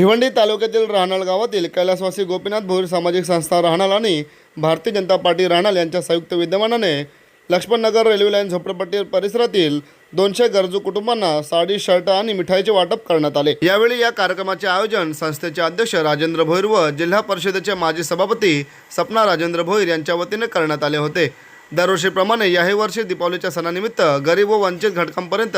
भिवंडी तालुक्यातील राहणाल गावातील कैलासवासी गोपीनाथ भोईर सामाजिक संस्था राहणाल आणि भारतीय जनता पार्टी राहणाल यांच्या संयुक्त विद्यमानाने लक्ष्मणनगर रेल्वे लाईन झोपडपट्टी परिसरातील दोनशे गरजू कुटुंबांना साडी शर्ट आणि मिठाईचे वाटप करण्यात आले. यावेळी या कार्यक्रमाचे आयोजन संस्थेचे अध्यक्ष राजेंद्र भोईर व जिल्हा परिषदेचे माजी सभापती सपना राजेंद्र भोईर यांच्या वतीने करण्यात आले होते. दरवर्षीप्रमाणे याही वर्षी दीपावलीच्या सणानिमित्त गरीब व वंचित घटकांपर्यंत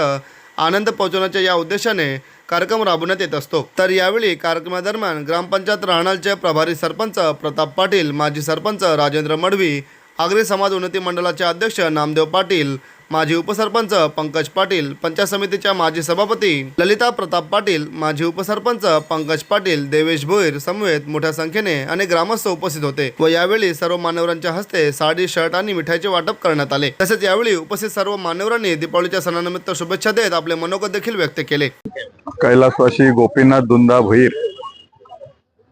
आनंद पोहोचवण्याच्या या उद्देशाने कार्यक्रम राबवण्यात येत असतो. तर यावेळी कार्यक्रमादरम्यान ग्रामपंचायत राहणालचे प्रभारी सरपंच प्रताप पाटील माजी सरपंच राजेंद्र मडवी आगरी समाज उन्नती मंडळाचे अध्यक्ष नामदेव पाटील माजी उपसरपंच पंकज पाटील पंचायत समितीच्या माजी सभापती ललिता प्रताप पाटील माजी उपसरपंच पंकज पाटील देवेश भोईर समवेत मोठ्या संख्येने अनेक ग्रामस्थ उपस्थित होते व यावेळी सर्व मान्यवरांच्या हस्ते साडी शर्ट आणि मिठाईचे वाटप करण्यात आले. तसेच यावेळी उपस्थित सर्व मान्यवरांनी दीपावलीच्या सणानिमित्त शुभेच्छा देत आपले मनोगत देखील व्यक्त केले. कैलासवासी गोपीनाथ दुंदा भोईर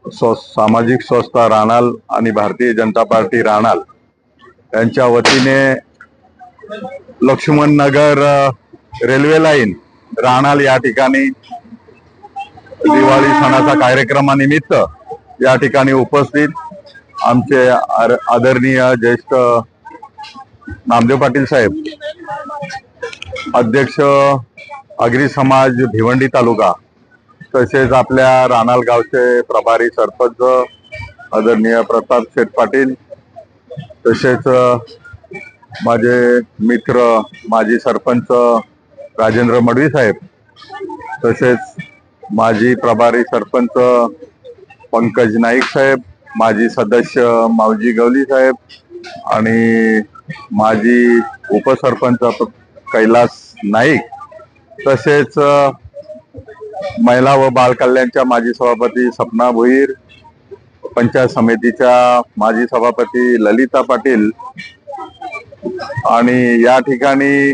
स्व सामाजिक संस्था राणाल आणि भारतीय जनता पार्टी राणाल यांच्या वतीने लक्ष्मण नगर रेल्वे लाईन राणाल या ठिकाणी दिवाळी सणाच्या कार्यक्रमानिमित्त या ठिकाणी उपस्थित आमचे आदरणीय ज्येष्ठ नामदेव पाटील साहेब अध्यक्ष अग्री समाज भिवंडी तालुका तसेच आपल्या राणाल गावचे प्रभारी सरपंच आदरणीय प्रताप शेठ पाटील तसेच माझे मित्र माजी सरपंच राजेंद्र मडवी साहेब तसेच माजी प्रभारी सरपंच पंकज नाईक साहेब माजी सदस्य मावजी गवली साहेब आणि माजी उपसरपंच कैलास नाईक तसेच महिला व बाल कल्याणच्या माजी सभापती सपना भोईर पंचायत समितीच्या माजी सभापती ललिता पाटील आणि या ठिकाणी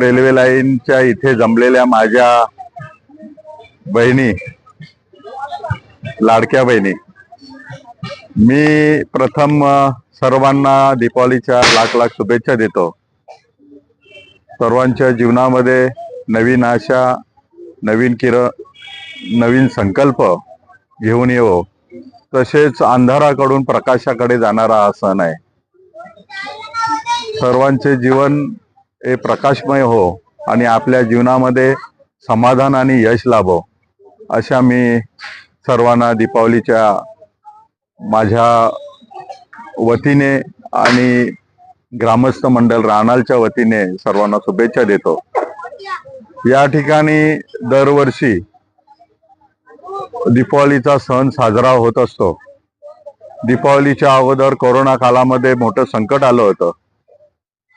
रेल्वे लाईनच्या इथे जमलेल्या माझ्या बहिणी लाडक्या बहिणी मी प्रथम सर्वांना दीपावलीच्या लाख लाख शुभेच्छा देतो. सर्वांच्या जीवनामध्ये नवीन आशा नवीन किर नवीन संकल्प घेऊन येवो. तसेच अंधाराकडून प्रकाशाकडे जाणारा हा सण आहे. सर्वांचे जीवन हे प्रकाशमय हो आणि आपल्या जीवनामध्ये समाधान आणि यश लाभो. अशा मी सर्वांना दीपावलीच्या माझ्या वतीने आणि ग्रामस्थ मंडळ राणालच्या वतीने सर्वांना शुभेच्छा देतो. या ठिकाणी दरवर्षी दीपावलीचा सण साजरा होत असतो. दीपावलीच्या अगोदर कोरोना काळामध्ये मोठं संकट आलं होतं.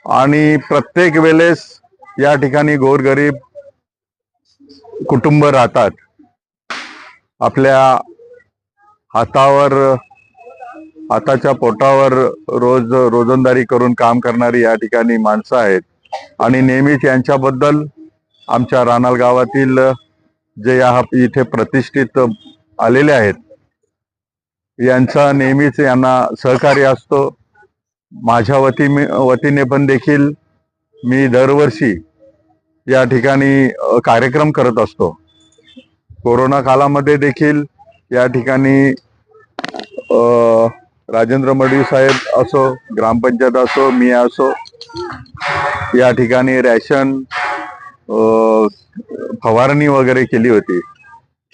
आणि प्रत्येक वेळेस या ठिकाणी गोरगरीब कुटुंब राहतात. आपल्या हातावर हाताच्या पोटावर रोज रोजंदारी करून काम करणारी या ठिकाणी माणसं आहेत. आणि नेहमीच यांच्याबद्दल आमच्या रानाल गावातील जे या इथे प्रतिष्ठित आलेले आहेत यांचा नेहमीच यांना सहकार्य असतो. माझ्या वती वतीने पण देखील मी दरवर्षी या ठिकाणी कार्यक्रम करत असतो. कोरोना काळामध्ये देखील या ठिकाणी राजेंद्र मडवी साहेब असो ग्रामपंचायत असो मी असो या ठिकाणी रॅशन फवारणी वगैरे केली होती.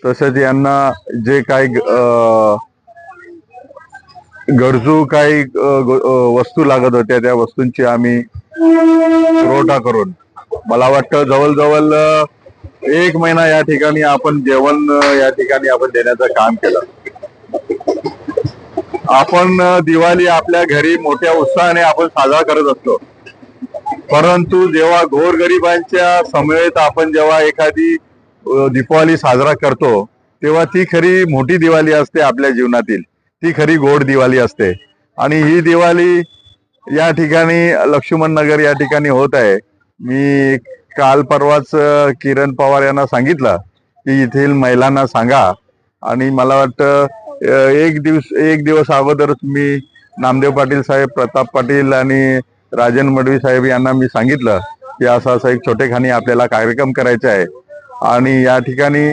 तसंच यांना जे काय गरजू काही वस्तू लागत होत्या त्या वस्तूंची आम्ही पुरवठा करून मला वाटतं जवळजवळ एक महिना या ठिकाणी आपण जेवण या ठिकाणी आपण देण्याचं काम केलं. आपण दिवाळी आपल्या घरी मोठ्या उत्साहाने आपण साजरा करत असतो. परंतु जेव्हा गोरगरिबांच्या समवेत आपण जेव्हा एखादी अ, दीपावली साजरा करतो तेव्हा ती खरी मोठी दिवाळी असते आपल्या जीवनातील. ती खरी गोड दिवाळी असते. आणि ही दिवाळी या ठिकाणी लक्ष्मण नगर या ठिकाणी होत आहे. मी काल परवाच किरण पवार यांना सांगितलं की येथील महिलांना सांगा. आणि मला वाटतं एक दिवस एक दिवस अगोदरच मी नामदेव पाटील साहेब प्रताप पाटील आणि राजन मडवी साहेब यांना मी सांगितलं की असं असं एक छोटेखानी आपल्याला कार्यक्रम करायचा आहे. आणि या ठिकाणी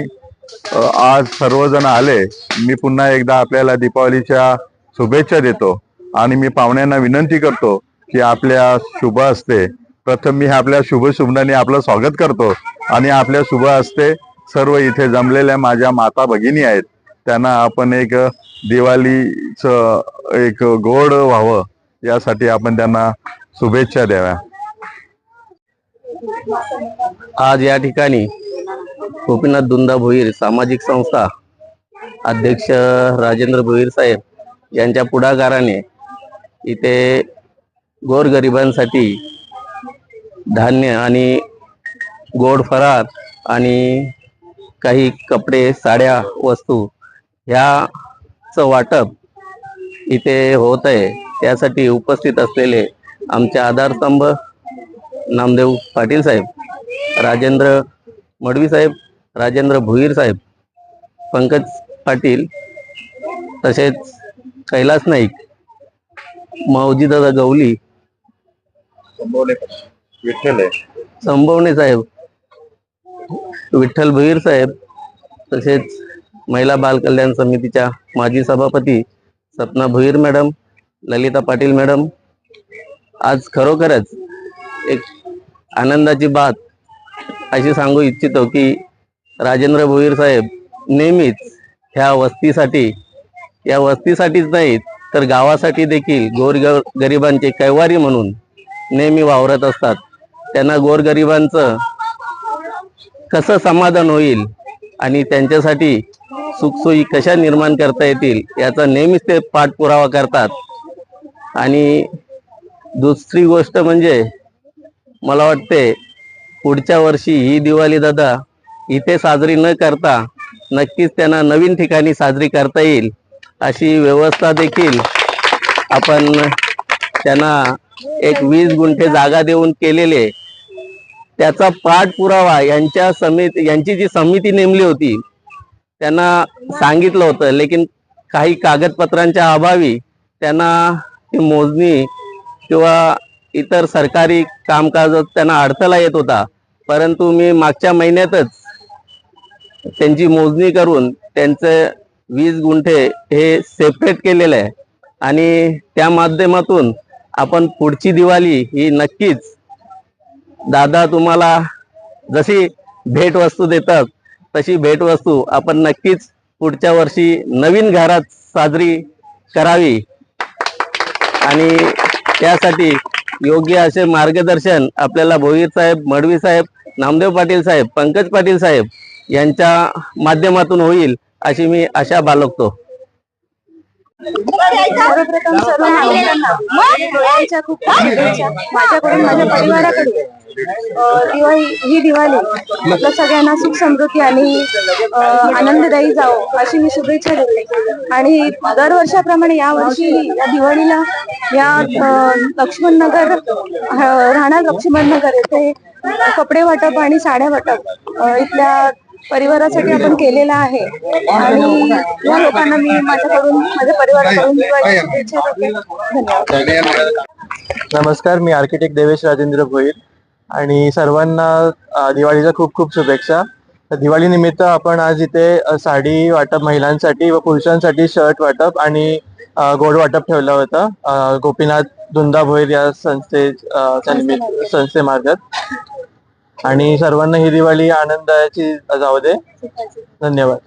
आज सर्वजण आले. मी पुन्हा एकदा आपल्याला दीपावलीच्या शुभेच्छा देतो आणि मी पाहुण्यांना विनंती करतो की आपल्या शुभ असते प्रथम मी आपल्या शुभ शुभनाने आपलं स्वागत करतो आणि आपल्या शुभ असते सर्व इथे जमलेल्या माझ्या माता भगिनी आहेत. त्यांना आपण एक दिवाळीचं एक गोड व्हावं यासाठी आपण त्यांना शुभेच्छा द्याव्या. आज या ठिकाणी गोपीनाथ दुंदा भोईर सामाजिक संस्था अध्यक्ष राजेंद्र भोईर साहेब यांच्या पुढाकाराने इथे गोरगरिबांसाठी धान्य आणि गोड फराळ आणि काही कपडे साड्या वस्तू ह्याचं वाटप इथे होत आहे. त्यासाठी उपस्थित असलेले आमचे आधारस्तंभ नामदेव पाटील साहेब राजेंद्र मडवी साहेब राजेंद्र भोईर साहेब पंकज पाटील तसेच कैलास नाईक मौजीदादा गवली विठ्ठल संभवणे साहेब विठ्ठल भोईर साहेब तसेच महिला बाल कल्याण समितीच्या माजी सभापती सपना भोईर मॅडम ललिता पाटील मॅडम आज खरोखरच एक आनंदाची बात अशी सांगू इच्छितो की राजेंद्र भोईर साहेब नेहमीच ह्या वस्तीसाठी या वस्तीसाठीच नाहीत तर गावासाठी देखील गोरग गरिबांचे कैवारी म्हणून नेहमी वावरत असतात. त्यांना गोरगरिबांचं कसं समाधान होईल आणि त्यांच्यासाठी सुखसोयी कशा निर्माण करता येतील याचा नेहमीच ते पाठपुरावा करतात. आणि दुसरी गोष्ट म्हणजे मला वाटते पुढच्या वर्षी ही दिवाळी दादा इथे साजरी न करता नक्कीच त्यांना नवीन ठिकाणी साजरी करता येईल अशी व्यवस्था देखील आपण त्यांना एक वीस गुंठे जागा देऊन केलेले त्याचा पाठपुरावा यांच्या समिती यांची जी समिती नेमली होती त्यांना सांगितलं होतं लेकिन काही कागदपत्रांच्या अभावी त्यांना ती मोजणी किंवा इतर सरकारी कामकाजात त्यांना अडथळा येत होता. परंतु मी मागच्या महिन्यातच त्यांची मोजणी करून त्यांचं वीस गुंठे हे सेपरेट केलेलं आहे. आणि त्या माध्यमातून आपण पुढची दिवाळी ही नक्कीच दादा तुम्हाला जशी भेटवस्तू देतात तशी भेटवस्तू आपण नक्कीच पुढच्या वर्षी नवीन घरात साजरी करावी. आणि त्यासाठी योग्य असे मार्गदर्शन आपल्याला भोईर साहेब मडवी साहेब नामदेव पाटील साहेब पंकज पाटील साहेब यांच्या माध्यमातून होईल अशी मी आशा बाळगतो. माझ्याकडून माझ्या परिवाराकडून दिवाळी ही दिवाळी आपल्या सगळ्यांना सुख समृद्धी आणि आनंददायी जाओ अशी मी शुभेच्छा देते. आणि दरवर्षाप्रमाणे या वर्षी या दिवाळीला या लक्ष्मण नगर राहणार लक्ष्मण नगर येथे कपडे वाटप आणि साड्या वाटप इथल्या परिवारासाठी आपण केलेला आहे. आणि या लोकांना मी माझ्याकडून माझ्या परिवाराकडून दिवाळीच्या शुभेच्छा देते. धन्यवाद. नमस्कार मी आर्किटेक्ट देवेश राजेंद्र भोईर. आणि सर्वांना दिवाळीच्या खूप खूप शुभेच्छा. दिवाळी निमित्त आपण आज इथे साडी वाटप महिलांसाठी व पुरुषांसाठी शर्ट वाटप आणि गोड वाटप ठेवलं होतं. गोपीनाथ दुंदा भोईर या संस्थे अ, च्या निमित्त संस्थेमार्फत आणि सर्वांना ही दिवाळी आनंदाची जाऊ दे. धन्यवाद.